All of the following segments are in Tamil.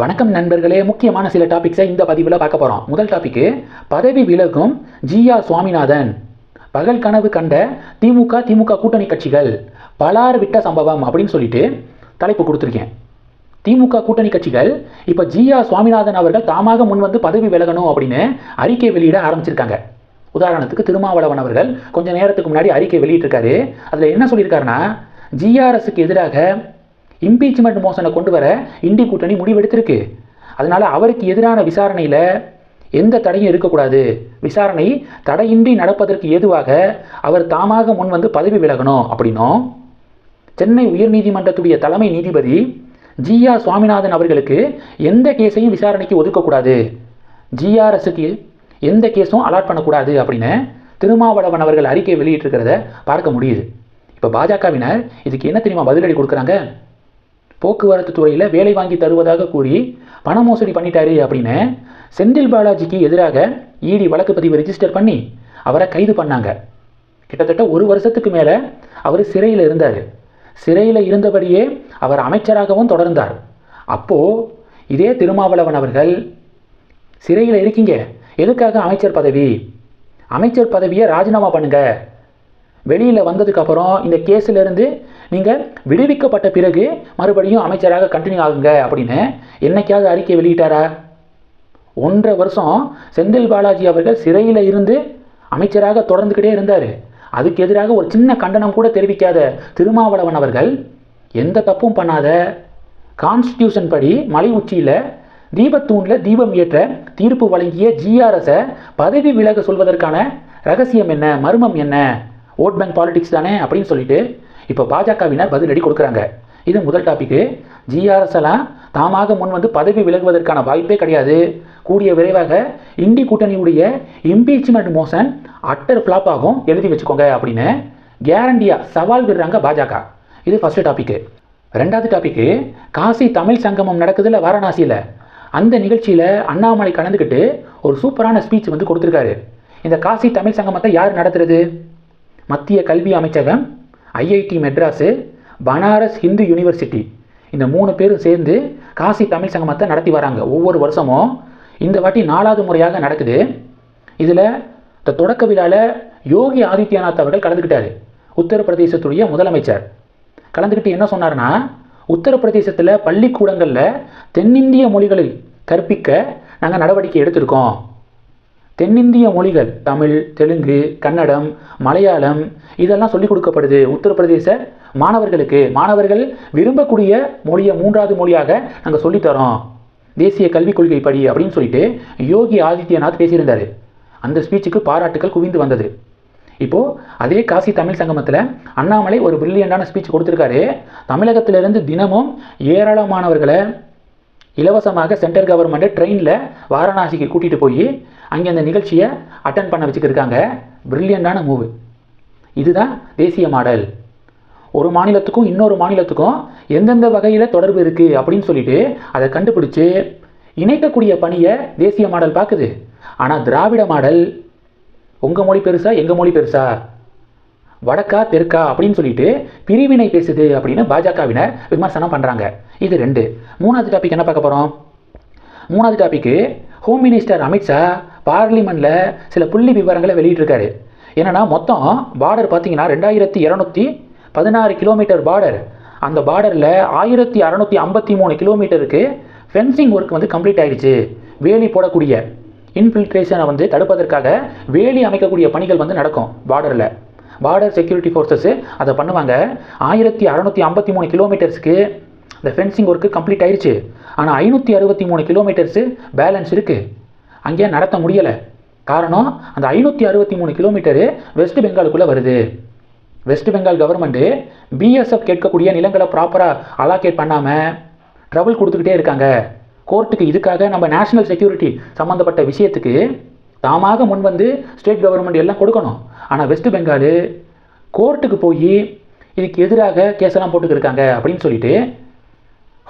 வணக்கம் நண்பர்களே முக்கியமான சில டாபிக்ஸை இந்த பதிவில் பார்க்க போகிறோம் முதல் டாபிக்கு பதவி விலகும் ஜிஆர் சுவாமிநாதன். பகல் கனவு கண்ட திமுக திமுக கூட்டணி கட்சிகள். பலார் விட்ட சம்பவம் அப்படின்னு சொல்லிட்டு தலைப்பு கொடுத்துருக்கேன். திமுக கூட்டணி கட்சிகள் இப்போ ஜிஆர் சுவாமிநாதன் அவர்கள் தாமாக முன் வந்து பதவி விலகணும் அப்படின்னு அறிக்கை வெளியிட ஆரம்பிச்சிருக்காங்க. உதாரணத்துக்கு திருமாவளவன் அவர்கள் கொஞ்சம் நேரத்துக்கு முன்னாடி அறிக்கை வெளியிட்டிருக்காரு. அதில் என்ன சொல்லியிருக்காருன்னா ஜிஆர்எஸுக்கு எதிராக இம்பீச்மெண்ட் மோஷனை கொண்டு வர இண்டி கூட்டணி முடிவெடுத்திருக்கு. அதனால் அவருக்கு எதிரான விசாரணையில் எந்த தடையும் இருக்கக்கூடாது. விசாரணை தடையின்றி நடப்பதற்கு ஏதுவாக அவர் தாமாக முன் வந்து பதவி விலகணும் அப்படின்னும். சென்னை உயர்நீதிமன்றத்துடைய தலைமை நீதிபதி ஜிஆர் சுவாமிநாதன் அவர்களுக்கு எந்த கேஸையும் விசாரணைக்கு ஒதுக்கக்கூடாது. ஜிஆர்எஸ்க்கு எந்த கேஸும் அலாட் பண்ணக்கூடாது அப்படின்னு திருமாவளவன் அவர்கள் அறிக்கை வெளியிட்டிருக்கிறத பார்க்க முடியுது. இப்போ பாஜகவினர் இதுக்கு என்ன தெரியுமா பதிலடி கொடுக்குறாங்க? போக்குவரத்து துறையில் வேலை வாங்கி தருவதாக கூறி பண மோசடி பண்ணிட்டாரு அப்படின்னு செந்தில் பாலாஜிக்கு எதிராக இடி வழக்கு பதிவு ரெஜிஸ்டர் பண்ணி அவரை கைது பண்ணாங்க. கிட்டத்தட்ட ஒரு வருஷத்துக்கு மேலே அவர் சிறையில் இருந்தார். சிறையில் இருந்தபடியே அவர் அமைச்சராகவும் தொடர்ந்தார். அப்போது இதே திருமாவளவன் அவர்கள் சிறையில் இருக்கீங்க. எதுக்காக அமைச்சர் பதவி? அமைச்சர் பதவியை ராஜினாமா பண்ணுங்கள் வெளியில் வந்ததுக்கப்புறம் இந்த கேஸிலிருந்து நீங்கள் விடுவிக்கப்பட்ட பிறகு மறுபடியும் அமைச்சராக கண்டினியூ ஆகுங்க அப்படின்னு என்னைக்காவது அறிக்கை வெளியிட்டாரா? ஒன்றரை வருஷம் செந்தில் பாலாஜி அவர்கள் சிறையில் இருந்து அமைச்சராக தொடர்ந்துக்கிட்டே இருந்தார். அதுக்கு எதிராக ஒரு சின்ன கண்டனம் கூட தெரிவிக்காத திருமாவளவன் அவர்கள் எந்த தப்பும் பண்ணாத கான்ஸ்டியூஷன் படி மலை உச்சியில் தீபத்தூணில் தீபம் ஏற்ற தீர்ப்பு வழங்கிய ஜிஆர்எஸை பதவி விலக சொல்வதற்கான ரகசியம் என்ன? மர்மம் என்ன? ஓட் பேங்க் பாலிடிக்ஸ் தானே அப்படின்னு சொல்லிட்டு இப்போ பாஜகவினர் பதிலடி கொடுக்குறாங்க. இது முதல் டாபிக்கு ஜிஆர்எஸ் எல்லாம் தாமாக முன் வந்து பதவி விலகுவதற்கான வாய்ப்பே கிடையாது. கூடிய விரைவாக இந்தி கூட்டணியுடைய இம்பீச்மெண்ட் மோஷன் அட்டர் ஃப்ளாப் ஆகும். எழுதி வச்சுக்கோங்க அப்படின்னு கேரண்டியாக சவால் விடுறாங்க பாஜக. இது ஃபஸ்ட்டு டாபிக்கு ரெண்டாவது டாபிக்கு காசி தமிழ் சங்கமம் நடக்குதுல வாரணாசியில். அந்த நிகழ்ச்சியில் அண்ணாமலை கலந்துக்கிட்டு ஒரு சூப்பரான ஸ்பீச் வந்து கொடுத்துருக்காரு. இந்த காசி தமிழ் சங்கமத்தை யார் நடத்துறது? மத்திய கல்வி அமைச்சகம் ஐஐடி மெட்ராஸு பனாரஸ் ஹிந்து யூனிவர்சிட்டி. இந்த மூணு பேரும் சேர்ந்து காசி தமிழ் சங்கமத்தை நடத்தி வராங்க. ஒவ்வொரு வருஷமும் இந்த வாட்டி நாலாவது முறையாக நடக்குது. இதில் இந்த தொடக்க விழாவில் யோகி ஆதித்யநாத் அவர்கள் கலந்துக்கிட்டார் உத்தரப்பிரதேசத்துடைய முதலமைச்சர். கலந்துக்கிட்டு என்ன சொன்னார்னா உத்தரப்பிரதேசத்தில் பள்ளிக்கூடங்களில் தென்னிந்திய மொழிகளை கற்பிக்க நாங்கள் நடவடிக்கை எடுத்திருக்கோம். தென்னிந்திய மொழிகள் தமிழ் தெலுங்கு கன்னடம் மலையாளம் இதெல்லாம் சொல்லிக் கொடுக்கப்படுது. உத்தரப்பிரதேச மாணவர்களுக்கு. மாணவர்கள் விரும்பக்கூடிய மொழியை மூன்றாவது மொழியாக நாங்கள் சொல்லித்தரோம் தேசிய கல்விக் கொள்கை படி அப்படின்னு சொல்லிட்டு யோகி ஆதித்யநாத் பேசியிருந்தார். அந்த ஸ்பீச்சுக்கு பாராட்டுக்கள் குவிந்து வந்தது. இப்போது அதே காசி தமிழ் சங்கமத்தில் அண்ணாமலை ஒரு பிரில்லியண்டான ஸ்பீச் கொடுத்துருக்காரு. தமிழகத்திலிருந்து தினமும் ஏராளமானவர்களை இலவசமாக சென்ட்ரல் கவர்மெண்ட்டு ட்ரெயினில் வாரணாசிக்கு கூட்டிகிட்டு போய் அங்கே அந்த நிகழ்ச்சியை அட்டன் பண்ண வச்சுக்கிருக்காங்க. பிரில்லியண்டான மூவு இதுதான் தேசிய மாடல். ஒரு மாநிலத்துக்கும் இன்னொரு மாநிலத்துக்கும் எந்தெந்த வகையில் தொடர்பு இருக்குது அப்படின்னு சொல்லிட்டு அதை கண்டுபிடிச்சு இணைக்கக்கூடிய பணியை தேசிய மாடல் பார்க்குது ஆனால் திராவிட மாடல் உங்கள் மொழி பெருசா எங்கள் மொழி பெருசா? வடக்கா தெற்கா அப்படின்னு சொல்லிட்டு பிரிவினை பேசுது அப்படின்னு பாஜகவினர் விமர்சனம் பண்ணுறாங்க இது ரெண்டு. மூணாவது டாபிக் என்ன பார்க்க போகிறோம் மூணாவது டாபிக்கு ஹோம் மினிஸ்டர் அமித்ஷா பார்லிமெண்ட்டில் சில புள்ளி விவரங்களை வெளியிட்டிருக்காரு. என்னன்னா மொத்தம் பார்டர் பார்த்தீங்கன்னா ரெண்டாயிரத்தி இரநூத்தி பதினாறு கிலோமீட்டர் பார்டர் அந்த பார்டரில் ஆயிரத்தி அறநூற்றி ஐம்பத்தி மூணு கிலோமீட்டருக்கு ஃபென்சிங் ஒர்க் வந்து கம்ப்ளீட் ஆயிடுச்சு. வேலி போடக்கூடிய இன்ஃபில்ட்ரேஷனை வந்து தடுப்பதற்காக வேலி அமைக்கக்கூடிய பணிகள் வந்து நடக்கும் பார்டரில் பார்டர் செக்யூரிட்டி ஃபோர்ஸஸ் அதை பண்ணுவாங்க. ஆயிரத்தி அறநூற்றி ஐம்பத்தி மூணு கிலோமீட்டர்ஸ்க்கு இந்த ஃபென்சிங் ஒர்க்கு கம்ப்ளீட் ஆயிடுச்சு ஆனால் ஐநூற்றி அறுபத்தி மூணு கிலோமீட்டர்ஸு பேலன்ஸ் இருக்குது அங்கே நடத்த முடியலை. காரணம் அந்த ஐநூற்றி அறுபத்தி மூணு கிலோமீட்டரு வெஸ்ட் பெங்காலுக்குள்ளே வருது. வெஸ்ட் பெங்கால் கவர்மெண்ட்டு பிஎஸ்எஃப் கேட்கக்கூடிய நிலங்களை ப்ராப்பராக அலாக்கேட் பண்ணாமல் ட்ரபிள் கொடுத்துக்கிட்டே இருக்காங்க. கோர்ட்டுக்கு இதுக்காக நம்ம நேஷனல் செக்யூரிட்டி சம்மந்தப்பட்ட விஷயத்துக்கு தாமாக முன் வந்து ஸ்டேட் கவர்மெண்ட் எல்லாம் கொடுக்கணும். ஆனால் வெஸ்ட் பெங்காலு கோர்ட்டுக்கு போய் இதுக்கு எதிராக கேஸெல்லாம் போட்டுக்கிருக்காங்க அப்படின்னு சொல்லிட்டு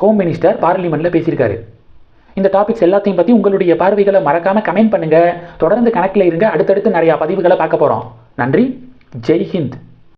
ஹோம் மினிஸ்டர் பார்லிமெண்ட்டில் பேசியிருக்காரு. இந்த டாபிக்ஸ் எல்லாத்தையும் பற்றி உங்களுடைய பார்வைகளை மறக்காமல் கமெண்ட் பண்ணுங்கள் தொடர்ந்து கணக்கில் இருங்க. அடுத்தடுத்து நிறையா பதிவுகளை பார்க்க போகிறோம் நன்றி. ஜெய் ஹிந்த்.